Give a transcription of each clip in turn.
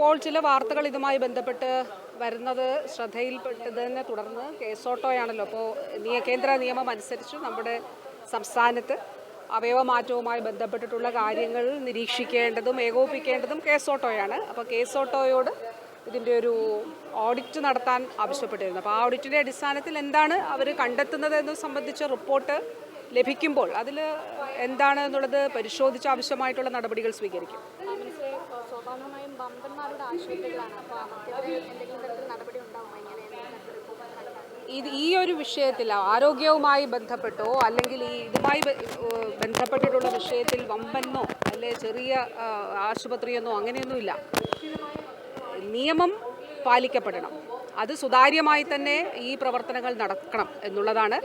ഇപ്പോൾ ചില വാർത്തകൾ ഇതുമായി ബന്ധപ്പെട്ട് വരുന്നത് ശ്രദ്ധയിൽപ്പെട്ടതിനെ തുടർന്ന് കേസോട്ടോയാണല്ലോ അപ്പോൾ നിയ കേന്ദ്ര നിയമം അനുസരിച്ച് നമ്മുടെ സംസ്ഥാനത്ത് അവയവമാറ്റവുമായി ബന്ധപ്പെട്ടിട്ടുള്ള കാര്യങ്ങൾ നിരീക്ഷിക്കേണ്ടതും ഏകോപിപ്പിക്കേണ്ടതും കേസോട്ടോയാണ് അപ്പോൾ കേസോട്ടോയോട് ഇതിന്റെ ഒരു ഓഡിറ്റ് നടത്താൻ ആവശ്യപ്പെട്ടിരുന്നു. അപ്പോൾ ആ ഓഡിറ്റിന്റെ അടിസ്ഥാനത്തിൽ എന്താണ് അവർ കണ്ടെത്തുന്നത് എന്ന് സംബന്ധിച്ച റിപ്പോർട്ട് ലഭിക്കുമ്പോൾ അതിൽ എന്താണ് എന്നുള്ളത് പരിശോധിച്ച് ആവശ്യമായിട്ടുള്ള നടപടികൾ സ്വീകരിക്കും. സ്വാഭാവികമായും വമ്പന്മാരുടെ ആശുപത്രികളാണ് അപ്പോൾ നടപടി എങ്ങനെ ഇത് ഈ ഒരു വിഷയത്തിൽ ആരോഗ്യവുമായി ബന്ധപ്പെട്ടോ അല്ലെങ്കിൽ ഈ ഇതുമായി ബന്ധപ്പെട്ടിട്ടുള്ള വിഷയത്തിൽ വമ്പന്നോ അല്ലെ ചെറിയ ആശുപത്രിയെന്നോ അങ്ങനെയൊന്നുമില്ല. നിയമം പാലിക്കപ്പെടണം. അത് സുതാര്യമായി തന്നെ ഈ പ്രവർത്തനങ്ങൾ നടക്കണം എന്നുള്ളതാണ്.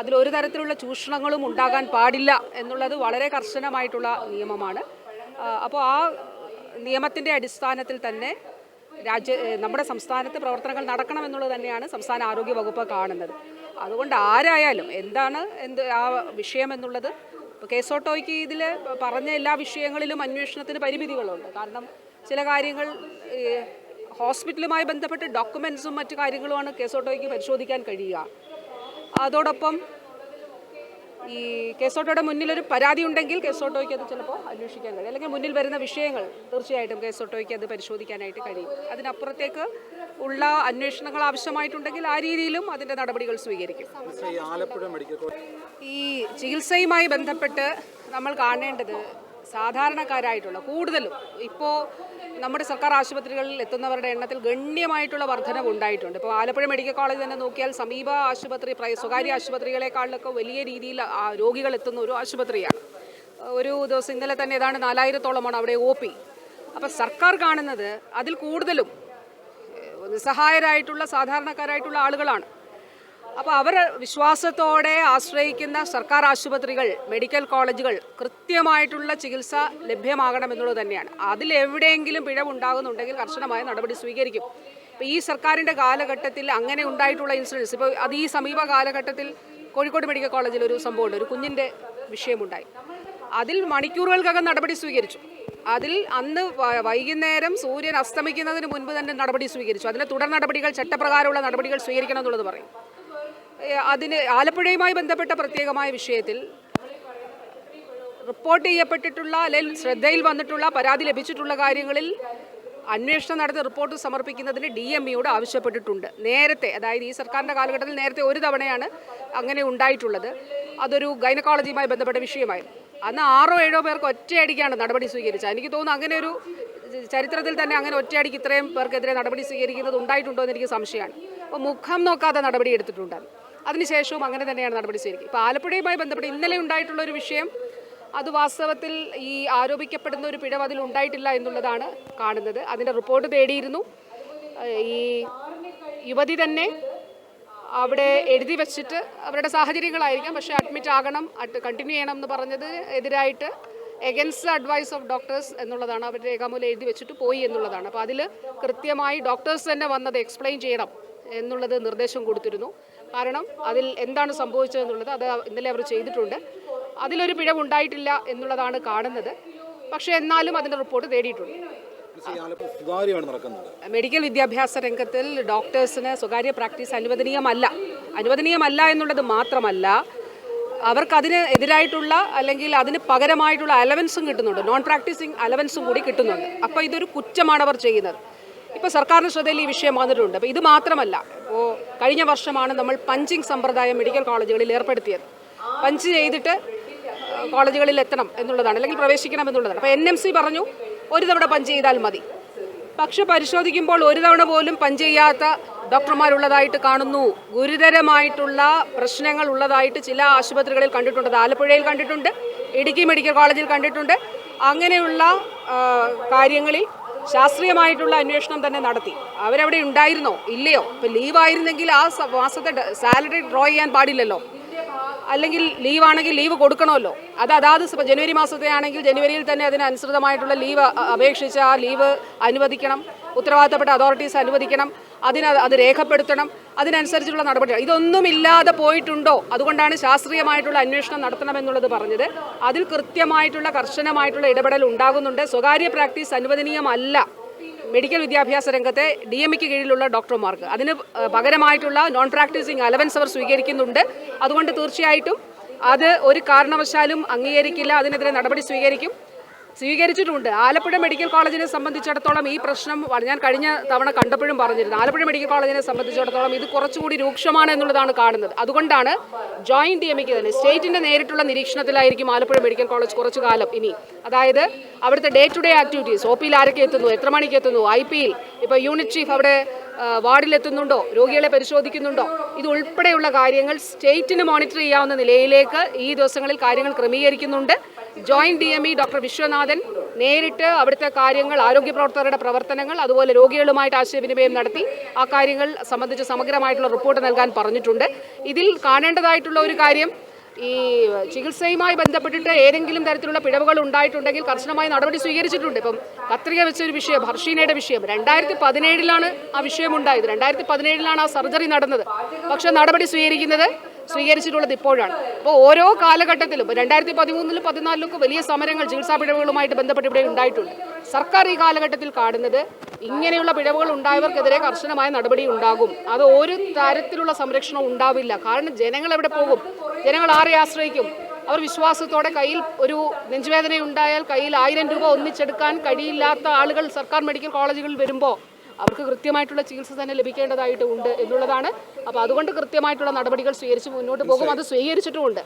അതിലൊരു തരത്തിലുള്ള ചൂഷണങ്ങളും ഉണ്ടാകാൻ പാടില്ല എന്നുള്ളത് വളരെ കർശനമായിട്ടുള്ള നിയമമാണ്. അപ്പോൾ ആ നിയമത്തിന്റെ അടിസ്ഥാനത്തിൽ തന്നെ രാജ്യ നമ്മുടെ സംസ്ഥാനത്ത് പ്രവർത്തനങ്ങൾ നടക്കണം എന്നുള്ളത് തന്നെയാണ് സംസ്ഥാന ആരോഗ്യ വകുപ്പ് കാണുന്നത്. അതുകൊണ്ട് ആരായാലും എന്താണ് എന്ത് ആ വിഷയം എന്നുള്ളത് ഇപ്പോൾ കേസോട്ടോയ്ക്ക് ഇതിൽ പറഞ്ഞ എല്ലാ വിഷയങ്ങളിലും അന്വേഷണത്തിന് പരിമിതികളുണ്ട്. കാരണം ചില കാര്യങ്ങൾ ഹോസ്പിറ്റലുമായി ബന്ധപ്പെട്ട് ഡോക്യുമെൻസും മറ്റു കാര്യങ്ങളുമാണ് കേസോട്ടോയ്ക്ക് പരിശോധിക്കാൻ കഴിയുക. അതോടൊപ്പം ഈ കേസോട്ടോയുടെ മുന്നിലൊരു പരാതി ഉണ്ടെങ്കിൽ കേസോട്ടോയ്ക്ക് അത് ചിലപ്പോൾ അന്വേഷിക്കാൻ കഴിയും. അല്ലെങ്കിൽ മുന്നിൽ വരുന്ന വിഷയങ്ങൾ തീർച്ചയായിട്ടും കേസോട്ടോയ്ക്ക് അത് പരിശോധിക്കാനായിട്ട് കഴിയും. അതിനപ്പുറത്തേക്ക് ഉള്ള അന്വേഷണങ്ങൾ ആവശ്യമായിട്ടുണ്ടെങ്കിൽ ആ രീതിയിലും അതിന്റെ നടപടികൾ സ്വീകരിക്കും. ഈ ചികിത്സയുമായി ബന്ധപ്പെട്ട് നമ്മൾ കാണേണ്ടത് സാധാരണക്കാരായിട്ടുള്ള കൂടുതലും ഇപ്പോൾ നമ്മുടെ സർക്കാർ ആശുപത്രികളിൽ എത്തുന്നവരുടെ എണ്ണത്തിൽ ഗണ്യമായിട്ടുള്ള വർധനവ് ഉണ്ടായിട്ടുണ്ട്. ഇപ്പോൾ ആലപ്പുഴ മെഡിക്കൽ കോളേജ് തന്നെ നോക്കിയാൽ സമീപ ആശുപത്രി സ്വകാര്യ ആശുപത്രികളെക്കാളിലൊക്കെ വലിയ രീതിയിൽ രോഗികൾ എത്തുന്ന ഒരു ആശുപത്രിയാണ്. ഒരു ദിവസം ഇന്നലെ തന്നെ ഏതാണ്ട് നാലായിരത്തോളമാണ് അവിടെ ഒ പി. അപ്പോൾ സർക്കാർ കാണുന്നത് അതിൽ കൂടുതലും നിസ്സഹായരായിട്ടുള്ള സാധാരണക്കാരായിട്ടുള്ള ആളുകളാണ്. അപ്പോൾ അവർ വിശ്വാസത്തോടെ ആശ്രയിക്കുന്ന സർക്കാർ ആശുപത്രികൾ മെഡിക്കൽ കോളേജുകൾ കൃത്യമായിട്ടുള്ള ചികിത്സ ലഭ്യമാകണമെന്നുള്ളത് തന്നെയാണ്. അതിലെവിടെയെങ്കിലും പിഴവുണ്ടാകുന്നുണ്ടെങ്കിൽ കർശനമായ നടപടി സ്വീകരിക്കും. ഇപ്പോൾ ഈ സർക്കാരിന്റെ കാലഘട്ടത്തിൽ അങ്ങനെ ഉണ്ടായിട്ടുള്ള ഇൻസിഡൻസ് ഇപ്പോൾ അത് ഈ സമീപ കാലഘട്ടത്തിൽ കോഴിക്കോട് മെഡിക്കൽ കോളേജിൽ ഒരു സംഭവമുണ്ട് ഒരു കുഞ്ഞിന്റെ വിഷയമുണ്ടായി. അതിൽ മണിക്കൂറുകൾക്കകം നടപടി സ്വീകരിച്ചു. അതിൽ അന്ന് വൈകുന്നേരം സൂര്യൻ അസ്തമിക്കുന്നതിന് മുൻപ് തന്നെ നടപടി സ്വീകരിച്ചു. അതിലെ തുടർ നടപടികൾ ചട്ടപ്രകാരമുള്ള നടപടികൾ സ്വീകരിക്കണം എന്നുള്ളത് പറയും. അതിന് ആലപ്പുഴയുമായി ബന്ധപ്പെട്ട പ്രത്യേകമായ വിഷയത്തിൽ റിപ്പോർട്ട് ചെയ്യപ്പെട്ടിട്ടുള്ള അല്ലെങ്കിൽ ശ്രദ്ധയിൽ വന്നിട്ടുള്ള പരാതി ലഭിച്ചിട്ടുള്ള കാര്യങ്ങളിൽ അന്വേഷണം നടത്തി റിപ്പോർട്ട് സമർപ്പിക്കുന്നതിന് ഡി എം ഇയോട് ആവശ്യപ്പെട്ടിട്ടുണ്ട്. നേരത്തെ അതായത് ഈ സർക്കാരിന്റെ കാലഘട്ടത്തിൽ നേരത്തെ ഒരു തവണയാണ് അങ്ങനെ ഉണ്ടായിട്ടുള്ളത്. അതൊരു ഗൈനക്കോളജിയുമായി ബന്ധപ്പെട്ട വിഷയമായിരുന്നു അന്ന് ആറോ ഏഴോ പേർക്ക് ഒറ്റയടിക്കാണ് നടപടി സ്വീകരിച്ചത്. എനിക്ക് തോന്നുന്നു അങ്ങനെ ഒരു ചരിത്രത്തിൽ തന്നെ അങ്ങനെ ഒറ്റയടിക്ക് ഇത്രയും പേർക്കെതിരെ നടപടി സ്വീകരിക്കുന്നത് ഉണ്ടായിട്ടുണ്ടോ എന്ന് എനിക്ക് സംശയമാണ്. അപ്പോൾ മുഖം നോക്കാതെ നടപടി എടുത്തിട്ടുണ്ട്. അതിനുശേഷവും അങ്ങനെ തന്നെയാണ് നടപടി സ്വീകരിക്കുക. ഇപ്പോൾ ആലപ്പുഴയുമായി ബന്ധപ്പെട്ട് ഇന്നലെ ഉണ്ടായിട്ടുള്ള ഒരു വിഷയം അത് വാസ്തവത്തിൽ ഈ ആരോപിക്കപ്പെടുന്ന ഒരു പിഴവ് അതിൽ ഉണ്ടായിട്ടില്ല എന്നുള്ളതാണ് കാണുന്നത്. അതിന്റെ റിപ്പോർട്ട് തേടിയിരുന്നു. ഈ യുവതി തന്നെ അവിടെ എഴുതി വെച്ചിട്ട് അവരുടെ സാഹചര്യങ്ങളായിരിക്കാം പക്ഷേ അഡ്മിറ്റ് ആകണം കണ്ടിന്യൂ ചെയ്യണം എന്ന് പറഞ്ഞത് എതിരായിട്ട് എഗൻസ്റ്റ് അഡ്വൈസ് ഓഫ് ഡോക്ടേഴ്സ് എന്നുള്ളതാണ് അവർ രേഖാമൂലം എഴുതി വെച്ചിട്ട് പോയി എന്നുള്ളതാണ്. അപ്പോൾ അതിൽ കൃത്യമായി ഡോക്ടേഴ്സ് തന്നെ വന്നത് എക്സ്പ്ലെയിൻ ചെയ്യണം എന്നുള്ളത് നിർദ്ദേശം കൊടുത്തിരുന്നു. കാരണം അതിൽ എന്താണ് സംഭവിച്ചതെന്നുള്ളത് അത് ഇന്നലെ അവർ ചെയ്തിട്ടുണ്ട്. അതിലൊരു പിഴവുണ്ടായിട്ടില്ല എന്നുള്ളതാണ് കാണുന്നത്. പക്ഷേ എന്നാലും അതിന്റെ റിപ്പോർട്ട് തേടിയിട്ടുണ്ട്. മെഡിക്കൽ വിദ്യാഭ്യാസ രംഗത്തിൽ ഡോക്ടേഴ്സിന് സ്വകാര്യ പ്രാക്ടീസ് അനുവദനീയമല്ല. അനുവദനീയമല്ല എന്നുള്ളത് മാത്രമല്ല അവർക്കതിന് എതിരായിട്ടുള്ള അല്ലെങ്കിൽ അതിന് പകരമായിട്ടുള്ള അലവൻസും കിട്ടുന്നുണ്ട്. നോൺ പ്രാക്ടീസിങ് അലവൻസും കൂടി കിട്ടുന്നുണ്ട്. അപ്പോൾ ഇതൊരു കുറ്റമാണ് അവർ ചെയ്യുന്നത്. ഇപ്പോൾ സർക്കാരിന്റെ ശ്രദ്ധയിൽ ഈ വിഷയം വന്നിട്ടുണ്ട്. അപ്പോൾ ഇത് മാത്രമല്ല ഇപ്പോൾ കഴിഞ്ഞ വർഷമാണ് നമ്മൾ പഞ്ചിങ് സമ്പ്രദായം മെഡിക്കൽ കോളേജുകളിൽ ഏർപ്പെടുത്തിയത്. പഞ്ച് ചെയ്തിട്ട് കോളേജുകളിൽ എത്തണം എന്നുള്ളതാണ് അല്ലെങ്കിൽ പ്രവേശിക്കണം എന്നുള്ളതാണ്. അപ്പോൾ എൻ എം സി പറഞ്ഞു ഒരു തവണ പഞ്ച് ചെയ്താൽ മതി. പക്ഷെ പരിശോധിക്കുമ്പോൾ ഒരു തവണ പോലും പഞ്ച് ചെയ്യാത്ത ഡോക്ടർമാരുള്ളതായിട്ട് കാണുന്നു. ഗുരുതരമായിട്ടുള്ള പ്രശ്നങ്ങൾ ഉള്ളതായിട്ട് ചില ആശുപത്രികളിൽ കണ്ടിട്ടുണ്ട്. ആലപ്പുഴയിൽ കണ്ടിട്ടുണ്ട് ഇടുക്കി മെഡിക്കൽ കോളേജിൽ കണ്ടിട്ടുണ്ട്. അങ്ങനെയുള്ള കാര്യങ്ങളിൽ ശാസ്ത്രീയമായിട്ടുള്ള അന്വേഷണം തന്നെ നടത്തി. അവരവിടെ ഉണ്ടായിരുന്നോ? ഇല്ലയോ? ഇപ്പം ലീവായിരുന്നെങ്കിൽ ആ മാസത്തെ സാലറി ഡ്രോ ചെയ്യാൻ പാടില്ലല്ലോ. അല്ലെങ്കിൽ ലീവ് ആണെങ്കിൽ ലീവ് കൊടുക്കണമല്ലോ. അത് അതാത് ജനുവരി മാസത്തെ ആണെങ്കിൽ ജനുവരിയിൽ തന്നെ അതിനനുസൃതമായിട്ടുള്ള ലീവ് അപേക്ഷിച്ച് ആ ലീവ് അനുവദിക്കണം. ഉത്തരവാദിത്തപ്പെട്ട അതോറിറ്റീസ് അനുവദിക്കണം അതിന് അത് രേഖപ്പെടുത്തണം അതിനനുസരിച്ചുള്ള നടപടികൾ. ഇതൊന്നുമില്ലാതെ പോയിട്ടുണ്ടോ? അതുകൊണ്ടാണ് ശാസ്ത്രീയമായിട്ടുള്ള അന്വേഷണം നടത്തണമെന്നുള്ളത് പറഞ്ഞത്. അതിൽ കൃത്യമായിട്ടുള്ള കർശനമായിട്ടുള്ള ഇടപെടൽ ഉണ്ടാകുന്നുണ്ട്. സ്വകാര്യ പ്രാക്ടീസ് അനുവദനീയമല്ല. മെഡിക്കൽ വിദ്യാഭ്യാസ രംഗത്തെ ഡി എം ഇക്ക് കീഴിലുള്ള ഡോക്ടർമാർക്ക്. അതിന് പകരമായിട്ടുള്ള നോൺ പ്രാക്ടീസിങ് അലവൻസ് അവർ സ്വീകരിക്കുന്നുണ്ട്. അതുകൊണ്ട് തീർച്ചയായിട്ടും അത് ഒരു കാരണവശാലും അംഗീകരിക്കില്ല അതിനെതിരെ നടപടി സ്വീകരിക്കും. സ്വീകരിച്ചിട്ടുണ്ട്. ആലപ്പുഴ മെഡിക്കൽ കോളേജിനെ സംബന്ധിച്ചിടത്തോളം ഈ പ്രശ്നം ഞാൻ കഴിഞ്ഞ തവണ കണ്ടപ്പോഴും പറഞ്ഞിരുന്നു. ആലപ്പുഴ മെഡിക്കൽ കോളേജിനെ സംബന്ധിച്ചിടത്തോളം ഇത് കുറച്ചുകൂടി രൂക്ഷമാണ് എന്നുള്ളതാണ് കാണുന്നത്. അതുകൊണ്ടാണ് ജോയിന്റ് ഡി എമ്മിക്ക് തന്നെ സ്റ്റേറ്റിന്റെ നേരിട്ടുള്ള നിരീക്ഷണത്തിലായിരിക്കും ആലപ്പുഴ മെഡിക്കൽ കോളേജ് കുറച്ചു കാലം ഇനി. അതായത് അവിടുത്തെ day to day activities O പിയിൽ ആരൊക്കെ എത്തുന്നു എത്ര മണിക്ക് എത്തുന്നു ഐ പിയിൽ ഇപ്പോൾ യൂണിറ്റ് ചീഫ് അവിടെ വാർഡിലെത്തുന്നുണ്ടോ രോഗികളെ പരിശോധിക്കുന്നുണ്ടോ ഇത് ഉൾപ്പെടെയുള്ള കാര്യങ്ങൾ സ്റ്റേറ്റിന് മോണിറ്റർ ചെയ്യാവുന്ന നിലയിലേക്ക് ഈ ദിവസങ്ങളിൽ കാര്യങ്ങൾ ക്രമീകരിക്കുന്നുണ്ട്. Joint D M E doctor Viswanathan നേരിട്ട് അവിടുത്തെ കാര്യങ്ങൾ ആരോഗ്യ പ്രവർത്തകരുടെ പ്രവർത്തനങ്ങൾ അതുപോലെ രോഗികളുമായിട്ട് ആശയവിനിമയം നടത്തി ആ കാര്യങ്ങൾ സംബന്ധിച്ച് സമഗ്രമായിട്ടുള്ള റിപ്പോർട്ട് നൽകാൻ പറഞ്ഞിട്ടുണ്ട്. ഇതിൽ കാണേണ്ടതായിട്ടുള്ള ഒരു കാര്യം ഈ ചികിത്സയുമായി ബന്ധപ്പെട്ടിട്ട് ഏതെങ്കിലും തരത്തിലുള്ള പിഴവുകൾ ഉണ്ടായിട്ടുണ്ടെങ്കിൽ കർശനമായ നടപടി സ്വീകരിച്ചിട്ടുണ്ട്. ഇപ്പം കത്രിക വെച്ചൊരു വിഷയം ഹർഷീനയുടെ വിഷയം രണ്ടായിരത്തി പതിനേഴിലാണ് ആ വിഷയം ഉണ്ടായത്. രണ്ടായിരത്തി പതിനേഴിലാണ് ആ സർജറി നടന്നത്. പക്ഷേ നടപടി സ്വീകരിക്കുന്നത് സ്വീകരിച്ചിട്ടുള്ളത് ഇപ്പോഴാണ്. അപ്പോൾ ഓരോ കാലഘട്ടത്തിലും രണ്ടായിരത്തി പതിമൂന്നിലും പതിനാലിലൊക്കെ വലിയ സമരങ്ങൾ ചികിത്സാ പിഴവുകളുമായിട്ട് ബന്ധപ്പെട്ട് ഇവിടെ ഉണ്ടായിട്ടുണ്ട്. സർക്കാർ ഈ കാലഘട്ടത്തിൽ കാണുന്നത് ഇങ്ങനെയുള്ള പിഴവുകൾ ഉണ്ടായവർക്കെതിരെ കർശനമായ നടപടി ഉണ്ടാകും. അത് ഒരു തരത്തിലുള്ള സംരക്ഷണം ഉണ്ടാവില്ല. കാരണം ജനങ്ങൾ എവിടെ പോകും? ജനങ്ങൾ ആരെ ആശ്രയിക്കും? അവർ വിശ്വാസത്തോടെ കയ്യിൽ ഒരു നെഞ്ചുവേദന ഉണ്ടായാൽ കയ്യിൽ ആയിരം രൂപ ഒന്നിച്ചെടുക്കാൻ കഴിയില്ലാത്ത ആളുകൾ സർക്കാർ മെഡിക്കൽ കോളേജുകളിൽ വരുമ്പോൾ അവർക്ക് കൃത്യമായിട്ടുള്ള ചികിത്സ തന്നെ ലഭിക്കേണ്ടതായിട്ട് ഉണ്ട് എന്നുള്ളതാണ്. അപ്പോൾ അതുകൊണ്ട് കൃത്യമായിട്ടുള്ള നടപടികൾ സ്വീകരിച്ച് മുന്നോട്ട് പോകും. അത് സ്വീകരിച്ചിട്ടുമുണ്ട്.